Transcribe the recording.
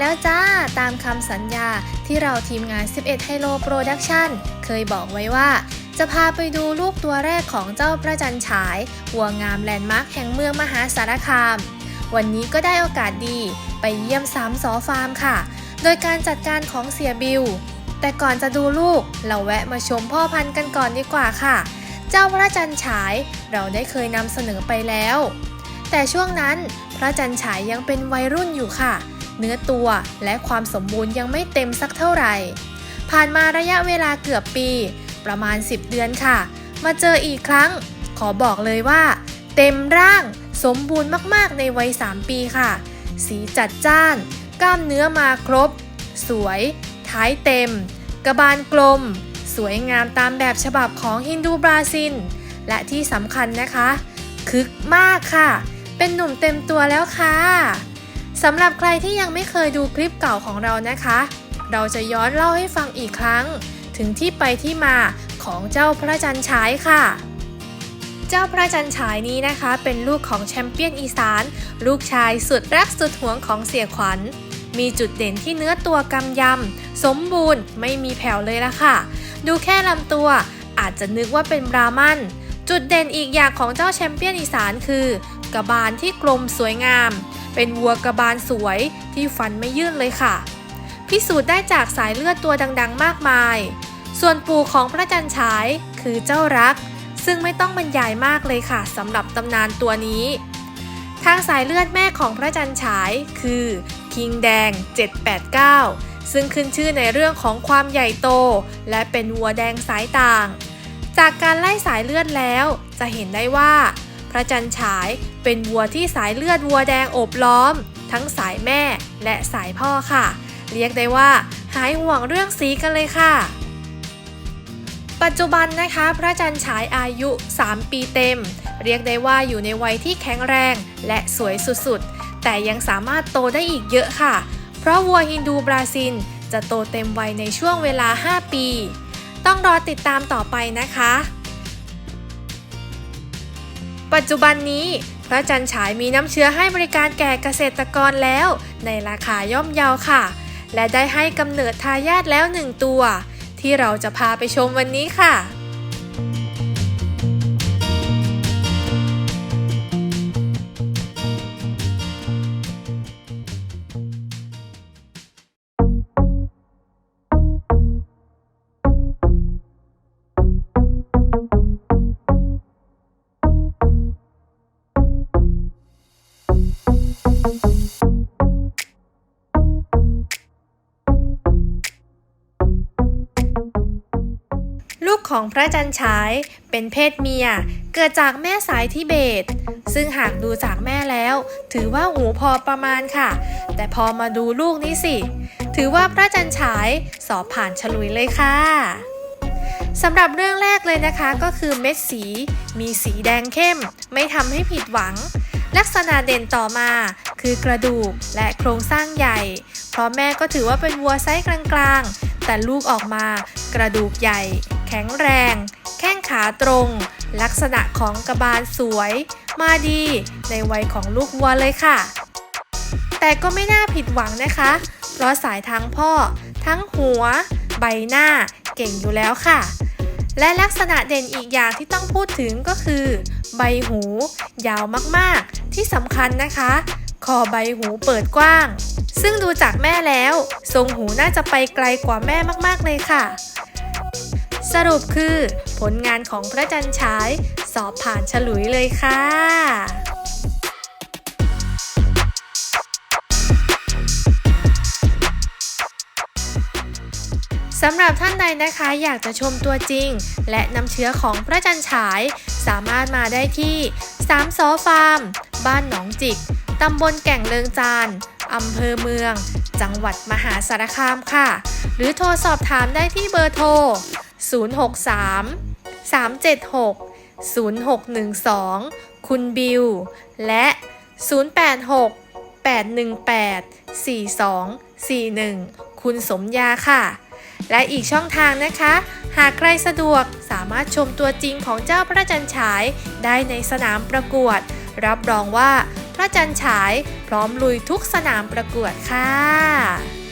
แล้วจ้า ตามคำสัญญาที่เราทีมงาน 11 Hello Production เคยบอกไว้ว่า จะพาไปดูลูกตัวแรกของเจ้าพระจันฉายวัวงามแลนด์มาร์คแห่งเมืองมหาสารคาม วันนี้ก็ได้โอกาสดีไปเยี่ยมสามสอฟาร์มค่ะ โดยการจัดการของเสียบิวแต่ก่อนจะดูลูก เราแวะมาชมพ่อพันธุ์กันก่อนดีกว่าค่ะ เจ้าพระจันฉายเราได้เคยนำเสนอไปแล้ว แต่ช่วงนั้นพระจันฉายยังเป็นวัยรุ่นอยู่ค่ะ เนื้อตัวและความสมบูรณ์ยังไม่เต็มสักเท่าไหร่ ผ่านมาระยะเวลาเกือบปี ประมาณ 10 เดือนค่ะ มาเจออีกครั้ง ขอบอกเลยว่า เต็มร่างสมบูรณ์มากๆในวัย 3 ปีค่ะ สีจัดจ้าน กล้ามเนื้อมาครบ สวย ท้ายเต็ม กระบาลกลม สวยงามตามแบบฉบับของฮินดูบราซิล และที่สำคัญนะคะ คึกมากค่ะ เป็นหนุ่มเต็มตัวแล้วค่ะ สำหรับใครที่ยังไม่เคยดูคลิปเก่าของเรานะคะ เราจะย้อนเล่าให้ฟังอีกครั้ง ถึงที่ไปที่มาของเจ้าพระจันทร์ฉายค่ะ เจ้าพระจันทร์ฉายนี้นะคะ เป็นลูกของแชมเปี้ยนอีสาน ลูกชายสุดรักสุดหวงของเสียขวัญ มีจุดเด่นที่เนื้อตัวกำยำ สมบูรณ์ไม่มีแผ่วเลยละค่ะ ดูแค่ลำตัวอาจจะนึกว่าเป็นบรามันจุดเด่นอีกอย่างของเจ้าแชมเปี้ยนอีสานคือ กระบาลที่กลมสวยงาม เป็นวัวกระบาลสวยที่ฟันไม่ยื่นเลยค่ะ พิสูจน์ได้จากสายเลือดตัวดังๆ มากมาย ส่วนปู่ของพระจันทร์ฉายคือเจ้ารัก ซึ่งไม่ต้องบรรยายมากเลยค่ะสำหรับตำนานตัวนี้ ทางสายเลือดแม่ของพระจันทร์ฉายคือ คิงแดง 789 ซึ่งขึ้นชื่อในเรื่องของความใหญ่โต และเป็นวัวแดงสายต่าง จากการไล่สายเลือดแล้วจะเห็นได้ว่า พระจันทร์ฉาย เป็นวัวที่สายเลือดวัวแดงโอบล้อม ทั้งสายแม่และสายพ่อค่ะ เรียกได้ว่า หายห่วงเรื่องสีกันเลยค่ะ ปัจจุบันนะคะ พระจันทร์ฉายอายุ 3 ปีเต็ม เรียกได้ว่าอยู่ในวัยที่แข็งแรงและสวยสุดๆ แต่ยังสามารถโตได้อีกเยอะค่ะ เพราะวัวฮินดูบราซิลจะโตเต็มวัยในช่วงเวลา 5 ปี ต้องรอติดตามต่อไปนะคะ ปัจจุบันนี้พระจันทร์ฉายมีน้ำเชื้อให้บริการแก่เกษตรกรแล้ว ในราคาย่อมเยาค่ะ และได้ให้กำเนิดทายาทแล้วหนึ่งตัว ที่เราจะพาไปชมวันนี้ค่ะ ลูกของพระจันฉาย เป็นเพศเมีย เกิดจากแม่สายทิเบต ซึ่งหากดูจากแม่แล้ว ถือว่าหูพอประมาณค่ะ แต่พอมาดูลูกนี้สิ ถือว่าพระจันฉายสอบผ่านฉลุยเลยค่ะสำหรับเรื่องแรกเลยนะคะก็คือเม็ดสี มีสีแดงเข้ม ไม่ทำให้ผิดหวัง ลักษณะเด่นต่อมาคือกระดูกและโครงสร้างใหญ่ เพราะแม่ก็ถือว่าเป็นวัวไซส์กลางๆ แต่ลูกออกมากระดูกใหญ่ แข็งแรง แข้งขาตรง ลักษณะของกระบาลสวย มาดีในวัยของลูกวัวเลยค่ะ แต่ก็ไม่น่าผิดหวังนะคะ เพราะสายทั้งพ่อ ทั้งหัว ใบหน้า เก่งอยู่แล้วค่ะ และลักษณะเด่นอีกอย่างที่ต้องพูดถึงก็คือ ใบหู ยาวมากๆ ที่สำคัญนะคะ คอใบหูเปิดกว้างซึ่งดูจากแม่แล้ว ทรงหูน่าจะไปไกลกว่าแม่มาก ๆ เลยค่ะ สรุปคือ ผลงานของพระจันทร์ฉาย สอบผ่านฉลุยเลยค่ะสำหรับท่านใดนะคะอยากจะชมตัวจริง และนำเชื้อของพระจันทร์ฉาย สามารถมาได้ที่สามซอฟาร์ม บ้านหนองจิก ตำบลแก่งเลิงจานอำเภอเมือง จังหวัดมหาสารคามค่ะ หรือโทรสอบถามได้ที่เบอร์โทร 063 376 0612 คุณบิว และ 086 818 4241 คุณสมยาค่ะ และอีกช่องทางนะคะ หากใครสะดวกสามารถชมตัวจริงของเจ้าพระจันฉายได้ในสนามประกวด รับรองว่าพระจันฉายพร้อมลุยทุกสนามประกวดค่ะ